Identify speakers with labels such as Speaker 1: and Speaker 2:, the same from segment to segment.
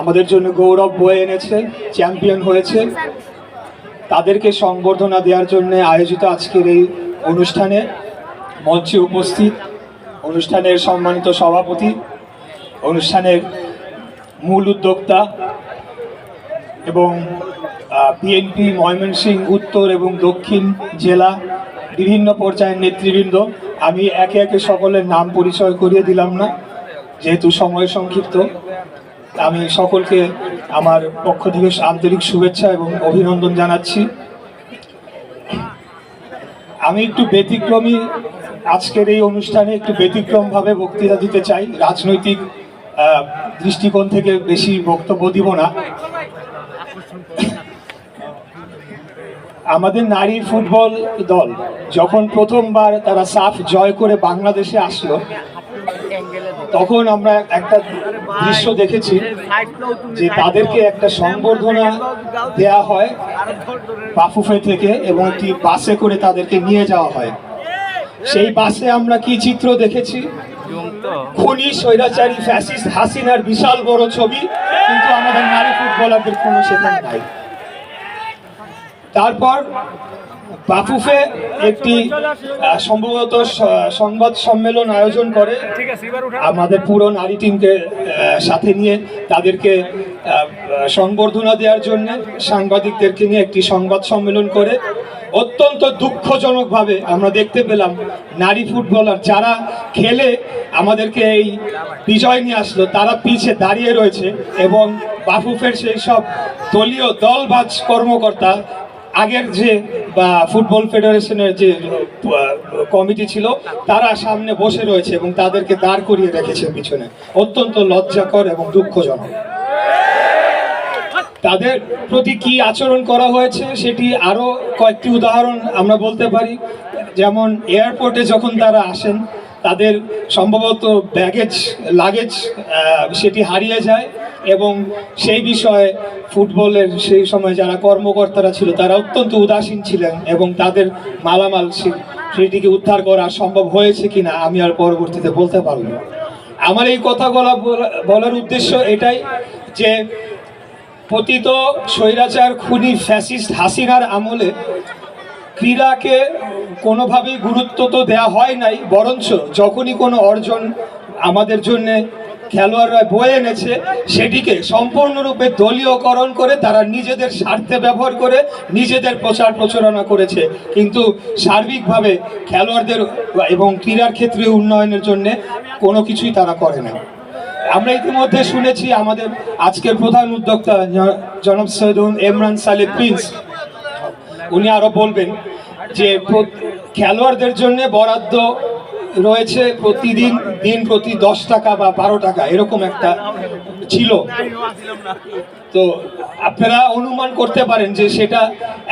Speaker 1: আমাদের জন্য গৌরব বয়ে এনেছে, চ্যাম্পিয়ন হয়েছে। তাদেরকে সংবর্ধনা দেওয়ার জন্য আয়োজিত আজকের এই অনুষ্ঠানে মঞ্চে উপস্থিত অনুষ্ঠানের সম্মানিত সভাপতি, অনুষ্ঠানের মূল উদ্যোক্তা এবং বিএনপি ময়মনসিংহ উত্তর এবং দক্ষিণ জেলা বিভিন্ন পর্যায়ের নেতৃবৃন্দ। আমি একে একে সকলের নাম পরিচয় করিয়ে দিলাম না, যেহেতু সময় সংক্ষিপ্ত। আমি সকলকে আমার পক্ষ থেকে আন্তরিক শুভেচ্ছা এবং অভিনন্দন জানাচ্ছি। আমি একটু ব্যতিক্রমী আজকের এই অনুষ্ঠানে একটু ব্যতিক্রমভাবে বক্তৃতা দিতে চাই। রাজনৈতিক দৃষ্টিকোণ থেকে বেশি বক্তব্য দিব না। আমাদের নারী ফুটবল দল যখন প্রথমবার তারা সাফ জয় করে বাংলাদেশে আসলো তখন আমরা একটা দৃশ্য দেখেছি যে তাদেরকে একটা সংবর্ধনা দেয়া হয় বাফুফে থেকে এবং একটি বাসে করে তাদেরকে নিয়ে যাওয়া হয়। সেই বাসে আমরা কি চিত্র দেখেছি? খুনি স্বৈরাচারী ফ্যাসিস্ট হাসিনার বিশাল বড় ছবি কিন্তু আমাদের নারী ফুটবলারদের কোনো সেখানে নাই। তারপর বাফুফে একটি সম্ভবত সংবাদ সম্মেলন আয়োজন করে। আমাদের পুরো নারী টিমকে সাথে নিয়ে তাদেরকে সংবর্ধনা দেওয়ার জন্য সাংবাদিকদেরকে নিয়ে একটি সংবাদ সম্মেলন করে। অত্যন্ত দুঃখজনকভাবে আমরা দেখতে পেলাম নারী ফুটবলার যারা খেলে আমাদেরকে এই বিজয় নিয়ে আসলো তারা পিছে দাঁড়িয়ে রয়েছে এবং বাফুফের সেই সব দলীয় দলবাজ কর্মকর্তা আগের যে, বা ফুটবল ফেডারেশনের যে কমিটি ছিল, তারা সামনে বসে রয়েছে এবং তাদেরকে দাঁড় করিয়ে রেখেছে পিছনে। অত্যন্ত লজ্জাকর এবং দুঃখজনক। তাদের প্রতি কি আচরণ করা হয়েছে সেটি আরও কয়েকটি উদাহরণ আমরা বলতে পারি। যেমন এয়ারপোর্টে যখন তারা আসেন, তাদের সম্ভবত ব্যাগেজ, লাগেজ সেটি হারিয়ে যায়। এবং সেই বিষয়ে ফুটবলের সেই সময় যারা কর্মকর্তারা ছিল, তারা অত্যন্ত উদাসীন ছিলেন এবং তাদের মালামাল সেটিকে উদ্ধার করা সম্ভব হয়েছে কিনা আমি আর পরবর্তীতে বলতে পারব আমার এই কথা বলা বলার উদ্দেশ্য এটাই যে পতিত স্বৈরাচার খুনি ফ্যাসিস্ট হাসিনার আমলে ক্রীড়াকে কোনোভাবেই গুরুত্ব তো দেওয়া হয় নাই, বরঞ্চ যখনই কোনো অর্জন আমাদের জন্য খেলোয়াড়রা বয়ে এনেছে, সেটিকে সম্পূর্ণরূপে দলীয়করণ করে তারা নিজেদের স্বার্থে ব্যবহার করে নিজেদের প্রচার প্রচারণা করেছে। কিন্তু সার্বিকভাবে খেলোয়াড়দের এবং ক্রীড়ার ক্ষেত্রে উন্নয়নের জন্য কোনো কিছুই তারা করে না আমরা ইতিমধ্যে শুনেছি আমাদের আজকের প্রধান উদ্যোক্তা জনাব সৈয়দ ইমরান সালে প্রিন্স। উনি আরও বলবেন যে খেলোয়াড়দের জন্য বরাদ্দ রয়েছে প্রতিদিন, দিন প্রতি দশ টাকা বা বারো টাকা, এরকম একটা ছিল। তো আপনারা অনুমান করতে পারেন যে সেটা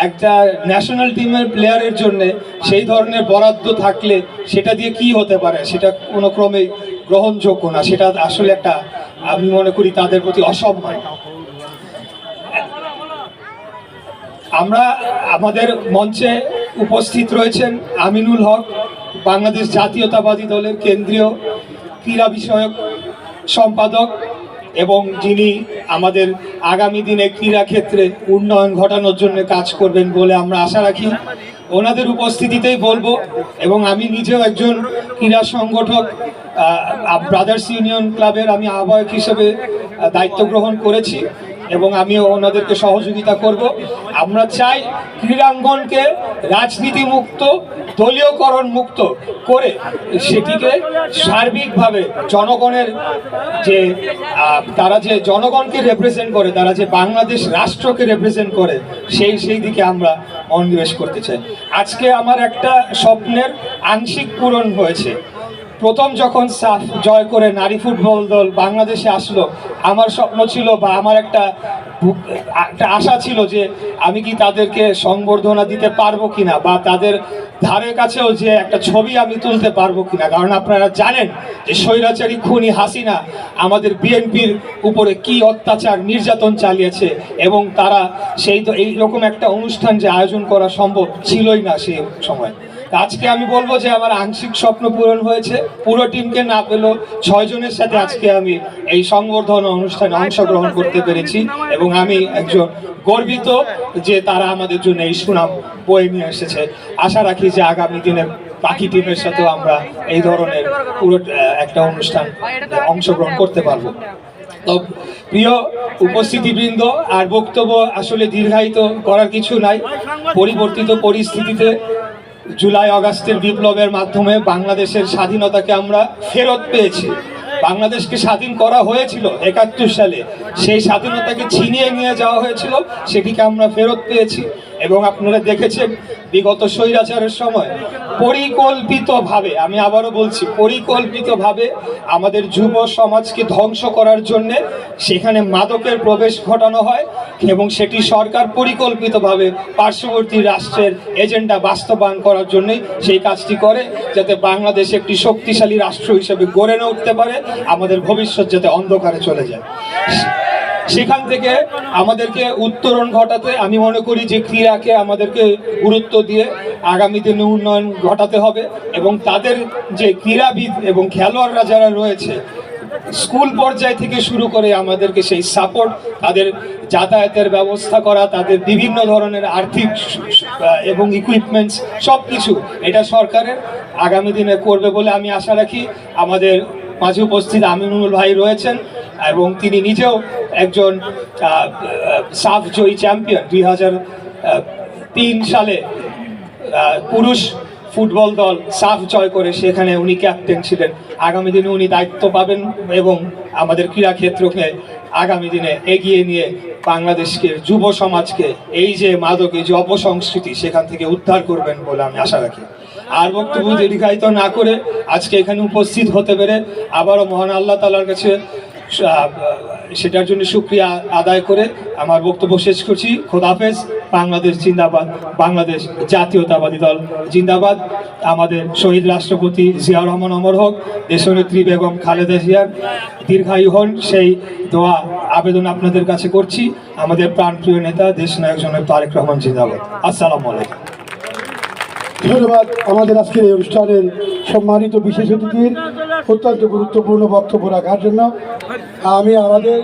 Speaker 1: একটা ন্যাশনাল টিমের প্লেয়ারের জন্য সেই ধরনের বরাদ্দ থাকলে সেটা দিয়ে কি হতে পারে? সেটা কোনো ক্রমে গ্রহণযোগ্য না। সেটা আসলে একটা, আমি মনে করি, তাদের প্রতি অসম্মান। আমরা আমাদের মঞ্চে উপস্থিত রয়েছেন আমিনুল হক বাংলাদেশ জাতীয়তাবাদী দলের কেন্দ্রীয় ক্রীড়া বিষয়ক সম্পাদক এবং যিনি আমাদের আগামী দিনে ক্রীড়া ক্ষেত্রে উন্নয়ন ঘটানোর জন্য কাজ করবেন বলে আমরা আশা রাখি। ওনাদের উপস্থিতিতেই বলব এবং আমি নিজেও একজন ক্রীড়া সংগঠক ব্রাদার্স ইউনিয়ন ক্লাবের আমি আহ্বায়ক হিসেবে দায়িত্ব গ্রহণ করেছি। এবং আমিও ওনাদেরকে সহযোগিতা করব। আমরা চাই ক্রীড়াঙ্গনকে রাজনীতি মুক্ত দলীয়করণ মুক্ত করে সেটিকে সার্বিকভাবে জনগণের যে তারা যে জনগণকে রেপ্রেজেন্ট করে, তারা যে বাংলাদেশ রাষ্ট্রকে রেপ্রেজেন্ট করে, সেই সেই দিকে আমরা মনোনিবেশ করতে চাই। আজকে আমার একটা স্বপ্নের আংশিক পূরণ হয়েছে। প্রথম যখন সাফ জয় করে নারী ফুটবল দল বাংলাদেশে আসলো, আমার স্বপ্ন ছিল বা আমার একটা একটা আশা ছিল যে আমি কি তাদেরকে সংবর্ধনা দিতে পারব কিনা বা তাদের ধারে কাছেও যে একটা ছবি আমি তুলতে পারব কিনা। কারণ আপনারা জানেন যে স্বৈরাচারী খুনি হাসিনা আমাদের বিএনপির উপরে কি অত্যাচার নির্যাতন চালিয়েছে এবং তারা সেই তো এইরকম একটা অনুষ্ঠান যে আয়োজন করা সম্ভব ছিলই না সেই সময়। আজকে আমি বলব যে আমার আংশিক স্বপ্ন পূরণ হয়েছে। পুরো টিমকে না পেলেও ছয় জনের সাথে আজকে আমি এই সংবর্ধনা অনুষ্ঠানে অংশগ্রহণ করতে পেরেছি এবং আমি একজন গর্বিত যে তারা আমাদের জন্য এই সুনাম বয়ে নিয়ে এসেছে। আশা রাখি যে আগামী দিনে বাকি টিমের সাথেও আমরা এই ধরনের পুরো একটা অনুষ্ঠান অংশগ্রহণ করতে পারব। তো প্রিয় উপস্থিতিবৃন্দ, আর বক্তব্য আসলে দীর্ঘায়িত করার কিছু নাই। পরিবর্তিত পরিস্থিতিতে জুলাই অগাস্টের বিপ্লবের মাধ্যমে বাংলাদেশের স্বাধীনতাকে আমরা ফেরত পেয়েছি। বাংলাদেশকে স্বাধীন করা হয়েছিল একাত্তর সালে। সেই স্বাধীনতাকে ছিনিয়ে নিয়ে যাওয়া হয়েছিল, সেটিকে আমরা ফেরত পেয়েছি। এবং আপনারা দেখেছেন বিগত স্বৈরাচারের সময় পরিকল্পিতভাবে, আমি আবারও বলছি, পরিকল্পিতভাবে আমাদের যুব সমাজকে ধ্বংস করার জন্যে সেখানে মাদকের প্রবেশ ঘটানো হয় এবং সেটি সরকার পরিকল্পিতভাবে পার্শ্ববর্তী রাষ্ট্রের এজেন্ডা বাস্তবায়ন করার জন্যই সেই কাজটি করে যাতে বাংলাদেশ একটি শক্তিশালী রাষ্ট্র হিসেবে গড়ে না উঠতে পারে, আমাদের ভবিষ্যৎ যাতে অন্ধকারে চলে যায়। সেখান থেকে আমাদেরকে উত্তরণ ঘটাতে আমি মনে করি যে ক্রীড়াকে আমাদেরকে গুরুত্ব দিয়ে আগামী দিনে উন্নয়ন ঘটাতে হবে এবং তাদের যে ক্রীড়াবিদ এবং খেলোয়াড়রা যারা রয়েছে, স্কুল পর্যায় থেকে শুরু করে আমাদেরকে সেই সাপোর্ট তাদের যাতায়াতের ব্যবস্থা করা, তাদের বিভিন্ন ধরনের আর্থিক এবং ইকুইপমেন্টস সব কিছু এটা সরকারের আগামী দিনে করবে বলে আমি আশা রাখি। আমাদের মাঝে উপস্থিত আমিনুল ভাই রয়েছেন এবং তিনি নিজেও একজন সাফ জয়ী চ্যাম্পিয়ন। দুই তিন সালে পুরুষ ফুটবল দল সাফ জয় করে সেখানে উনি ক্যাপ্টেন ছিলেন। আগামী দিনে উনি দায়িত্ব পাবেন এবং আমাদের ক্রীড়া ক্ষেত্রকে আগামী দিনে এগিয়ে নিয়ে বাংলাদেশকে, যুব সমাজকে, এই যে মাদক যে অপসংস্কৃতি, সেখান থেকে উদ্ধার করবেন বলে আমি আশা রাখি। আর বক্তব্য দীর্ঘায়িত না করে আজকে এখানে উপস্থিত হতে পেরে আবারও মহান আল্লাহ তালার কাছে সেটার জন্য শুক্রিয়া আদায় করে আমার বক্তব্য শেষ করছি। খোদাফেজ বাংলাদেশ জিন্দাবাদ, বাংলাদেশ জাতীয়তাবাদী দল জিন্দাবাদ। আমাদের শহীদ রাষ্ট্রপতি জিয়াউর রহমান অমর হোক, দেশনেত্রী বেগম খালেদা জিয়ার দীর্ঘায়ু হন, সেই দোয়া, আবেদন আপনাদের কাছে করছি। আমাদের প্রাণপ্রিয় নেতা দেশ নায়ক জনক তারেক রহমান জিন্দাবাদ। আসসালামু আলাইকুম।
Speaker 2: ধন্যবাদ। আমাদের আজকের এই অনুষ্ঠানের সম্মানিত বিশেষ অতিথির অত্যন্ত গুরুত্বপূর্ণ বক্তব্য রাখার জন্য। আমি আমাদের